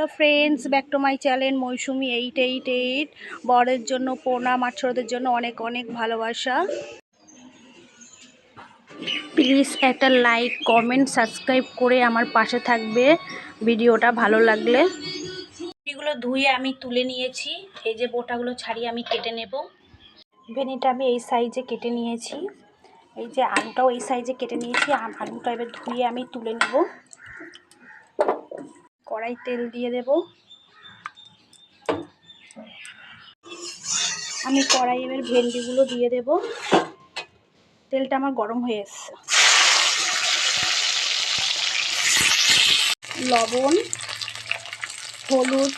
Hello friends back to my channel Mousumi eight eight eight বরের জন্য প্রণাম আর জন্য অনেক অনেক ভালোবাসা। প্লিজ একটা লাইক কমেন্ট সাবস্ক্রাইব করে আমার পাশে থাকবে। ভিডিওটা ভালো লাগলে। এগুলো ধুয়ে আমি তুলে নিয়েছি। এই যে বোটাগুলো ছাড়িয়ে আমি কেটে নেব। ভেনিটা আমি এই সাইজে কেটে নিয়েছি। এই যে আলুটাও এই সাইজে কেটে নিয়েছি। আলুটা এবার ধুয়ে আমি তুলে নেব। কড়াই তেল দিয়ে দেব। আমি কড়াই এবার ভেন্ডিগুলো দিয়ে দেব। তেলটা আমার গরম হয়ে এসছে। লবণ, হলুদ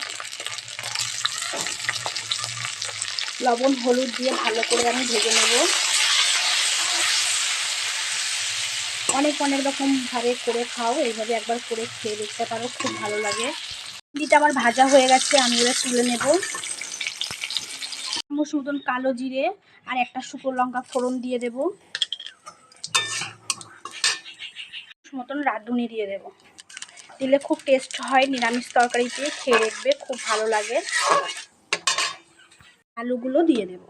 লবণ, হলুদ দিয়ে ভালো করে আমি ভেজে নেব। অনেক অনেক রকম ভাবে করে খাও, এইভাবে একবার করে খেয়ে দেখতে পারো, খুব ভালো লাগে। ভিন্ডিটা আমার ভাজা হয়ে গেছে, আমি এবার তুলে নেব। মতন কালো জিরে আর একটা শুকনো লঙ্কা ফোড়ন দিয়ে দেব। মতন রাঁধুনি দিয়ে দেব। দিলে খুব টেস্ট হয়, নিরামিষ তরকারিতে খেয়ে দেখবে, খুব ভালো লাগে। আলুগুলো দিয়ে দেব।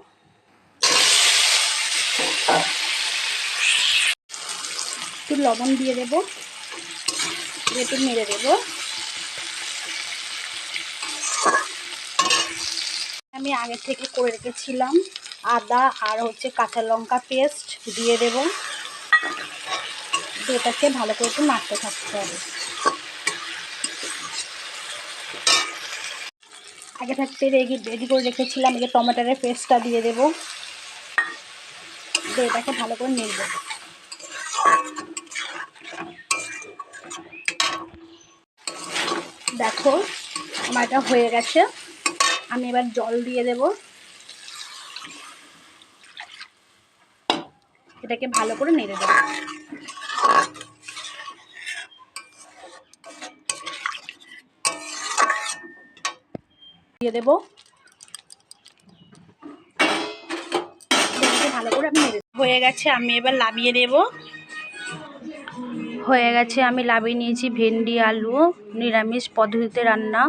একটু লবণ দিয়ে দেব। একটু মেরে দেব। আমি আগে থেকে করে রেখেছিলাম আদা আর হচ্ছে কাঁচা লঙ্কা পেস্ট দিয়ে দেব। এটাকে ভালো করে একটু নাড়তে থাকতে হবে। আগে থাকতে রেডি রেডি করে রেখেছিলাম যে টমেটোরের পেস্টটা দিয়ে দেবো। এটাকে ভালো করে নেড়ে দেবো। দেখো আমার এটা হয়ে গেছে। আমি এবার জল দিয়ে দেব। এটাকে ভালো করে নেড়ে দেবো। দিয়ে দেবো। ভালো করে আমি হয়ে গেছে, আমি এবার লাবিয়ে দেব। হয়ে গেছে। আমি লাবিয়ে নিয়েছি ভেন্ডি আলু নিরামিষ পদ্ধতিতে রান্না।